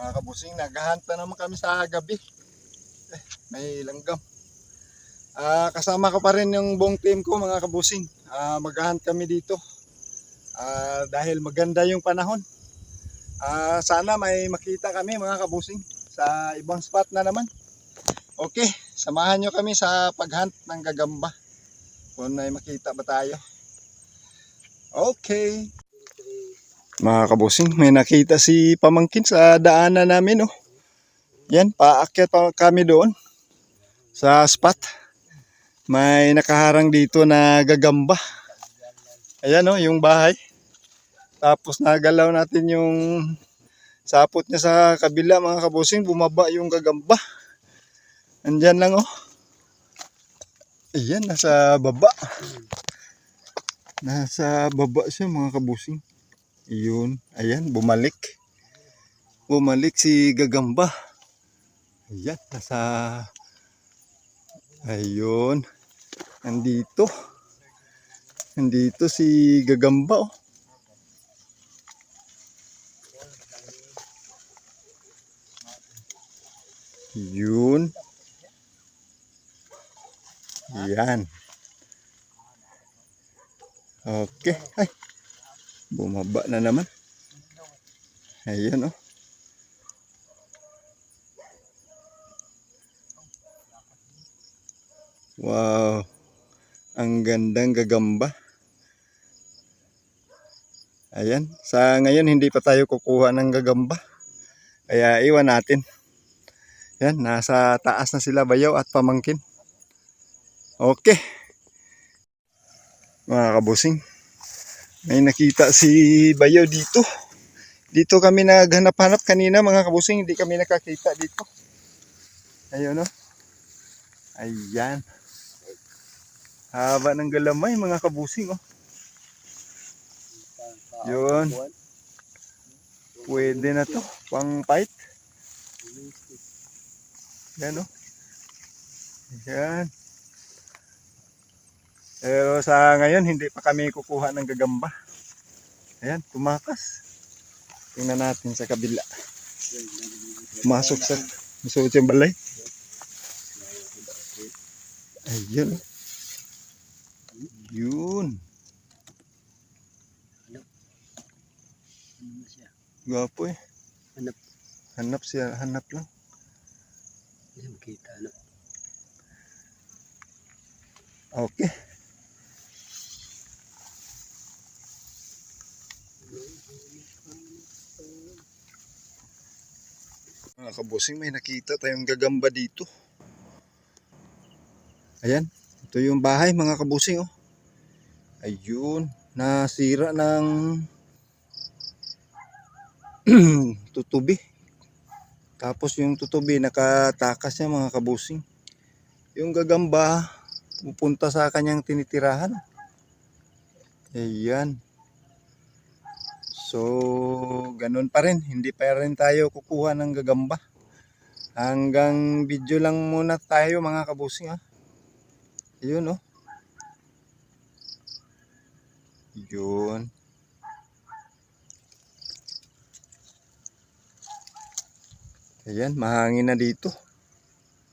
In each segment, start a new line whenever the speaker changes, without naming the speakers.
Mga kabusing, naghahunt na naman kami sa gabi. Eh, may langgam. Ah, kasama ko pa rin yung buong team ko mga kabusing. Ah, maghahunt kami dito. Ah, dahil maganda yung panahon. Ah, sana may makita kami mga kabusing sa ibang spot na naman. Okay, samahan nyo kami sa paghunt ng gagamba. Kung may makita ba tayo. Okay. Mga kabusing, may nakita si Pamangkin sa daanan namin, oh. Yan, paakyat pa kami doon sa spot. May nakaharang dito na gagamba. Ayan, oh, yung bahay. Tapos nagalaw natin yung sapot niya sa kabila, mga kabusing. Bumaba yung gagamba. Andyan lang, oh. Ayan, nasa baba. Nasa baba siya, mga kabusing. Yun. Ayan, bumalik. Bumalik si Gagamba. Ayan, nasa... Ayun. Nandito. Nandito si Gagamba, oh. Yun. Yan. Okay. Ay. Bumaba na naman. Ayan oh. Wow. Ang gandang gagamba. Ayan. Sa ngayon hindi pa tayo kukuha ng gagamba. Kaya iwan natin. Yan. Nasa taas na sila bayaw at pamangkin. Okay. Mga kabusing. May nakita si Bayaw dito. Dito kami naghanap-hanap kanina mga kabusing. Hindi kami nakakita dito. Ayun o. Ayan. Haba ng galamay mga kabusing oh. Yun. Pwede na to. Pang fight. Yan o. Ayan. Pero sa ngayon, hindi pa kami kukuha ng gagamba. Ayan, tumakas. Tingnan natin sa kabila. Pumasok sa masukot yung balay. Ayun. Yun. Gwapo eh.
Hanap.
Hanap siya, hanap lang.
Hindi makita, ano?
Okay. Mga kabusing, may nakita tayong gagamba dito. Ayan, ito yung bahay mga kabusing oh. Ayun, nasira ng tutubi. Tapos yung tutubi nakatakas niya mga kabusing. Yung gagamba pupunta sa kanyang tinitirahan. Ayan. So, ganun pa rin. Hindi pa rin tayo kukuha ng gagamba. Hanggang video lang muna tayo mga kabusing ha. Yun oh. Yun. Ayan, mahangin na dito.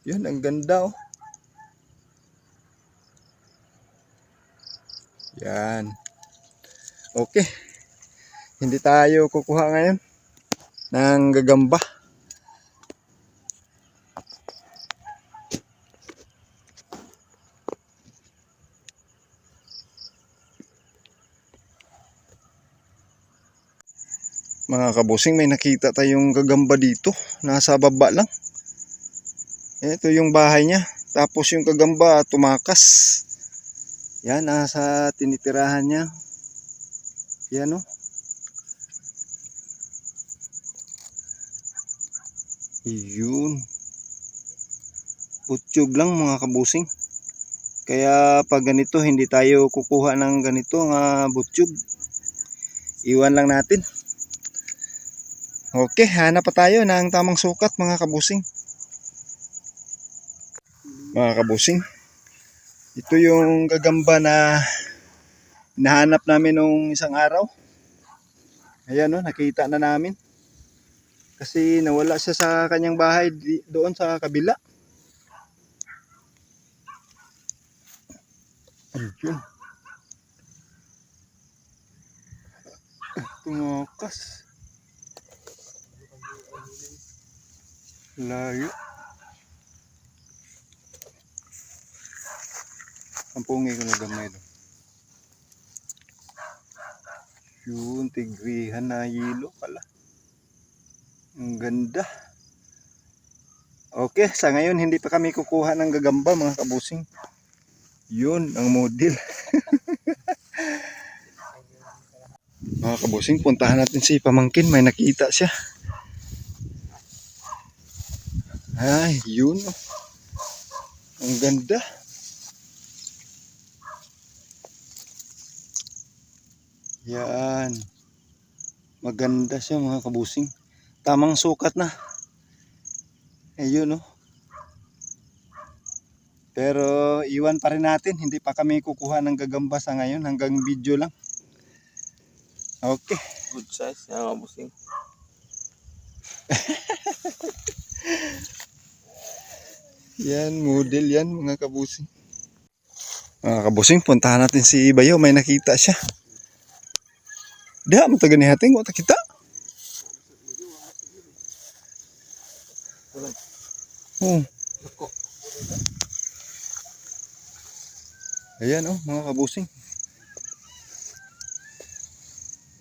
Yun, ang ganda oh. Yan. Okay. Hindi tayo kukuha ngayon ng gagamba. Mga kabusing, may nakita tayong gagamba dito. Nasa baba lang. Ito yung bahay niya. Tapos yung kagamba tumakas. Yan, nasa tinitirahan niya. Yan o. Yun. Utyog lang mga kabusing. Kaya pag ganito, hindi tayo kukuha ng ganito nga butyog. Iwan lang natin. Okay, hanap pa tayo ng tamang sukat mga kabusing. Mga kabusing. Ito yung gagamba na nahanap namin nung isang araw. Ayan o, nakita na namin. Kasi nawala siya sa kanyang bahay doon sa kabila. Ayun. Tumakas. Layo. Ang pungi ko na gamay doon. Yun, tigrihan na yelo pala. Ang ganda. Okay, sa ngayon hindi pa kami kukuha ng gagamba mga kabusing. Yun, ang model. mga kabusing, puntahan natin si Pamangkin. May nakita siya. Ay, yun. oh. Ang ganda. Yan. Maganda siya mga kabusing. Tamang sukat na. Ayun oh. Pero iwan pa rin natin. Hindi pa kami kukuha ng gagamba sa ngayon. Hanggang video lang. Okay.
Good size. Yan mga busing.
Yan, model yan mga kabusing. Mga kabusing, puntahan natin si Bayo. May nakita siya. Diha, mataga ni hating. Wata kita. Oh. Ayan oh, mga kabusing.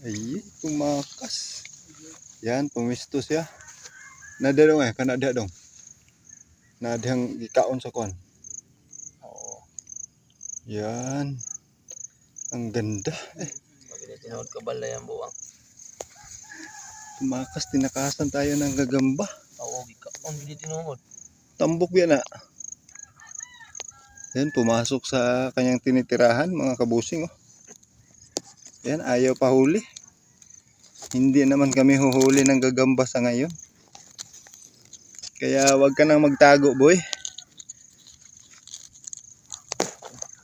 Ay, tumakas. Yan, pumisto siya. Nada dong eh, kanada dong. Nadang ikaon sa kon.
Oo.
Yan. Ang ganda. Eh,
Pag tinawad ka bala yan buwang.
tumakas, tinakasan tayo ng gagamba.
Oo, ikaw. Ang gini tinawad.
Tambok yan ah. Yan, pumasok sa kanyang tinitirahan, mga kabusing oh. Yan, ayaw pa huli. Hindi naman kami huhuli ng gagamba sa ngayon. Kaya wag ka nang magtago, boy.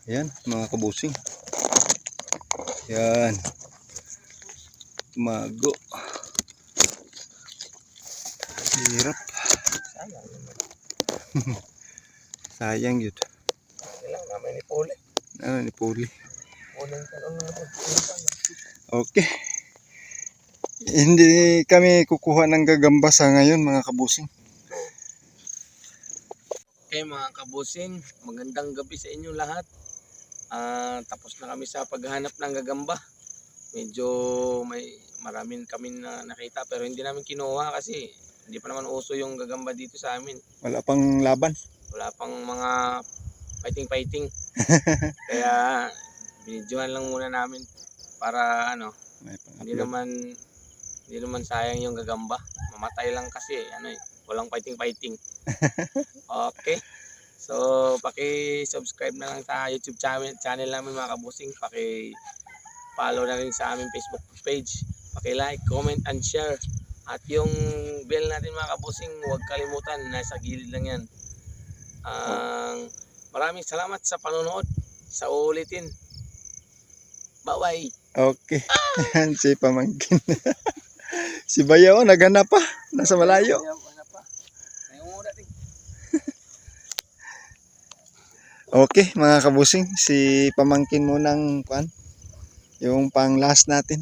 Yan, mga kabusing. Yan. Tumago. Hirap.
Sayang naman.
Sayang yun.
Kailangan namin ni Pole.
Ano ni Puli?
Unang tanong na naman.
Okay. Hindi kami kukuha ng gagamba sa ngayon mga kabusing.
Okay mga kabusing, magandang gabi sa inyo lahat. Ah, tapos na kami sa paghahanap ng gagamba. Medyo may maraming kami na nakita pero hindi namin kinuha kasi hindi pa naman uso yung gagamba dito sa amin.
Wala pang laban.
Wala pang mga fighting-fighting. Kaya binidyohan lang muna namin para ano, hindi naman hindi naman sayang yung gagamba. Mamatay lang kasi ano eh, walang fighting-fighting. Okay. So, paki-subscribe na lang sa YouTube channel, channel namin mga kabusing. Paki-follow na rin sa aming Facebook page. Paki-like, comment, and share. At yung bell natin mga kabusing, huwag kalimutan. Nasa gilid lang yan. Ang maraming salamat sa panonood. Sa uulitin. Bye-bye.
Okay. Yan si Pamangkin. si Bayaw, naghanap pa. Nasa malayo.
Ayaw, ano pa? Ayaw mo dating.
Okay, mga kabusing. Si Pamangkin mo ng kwan. Yung pang last natin.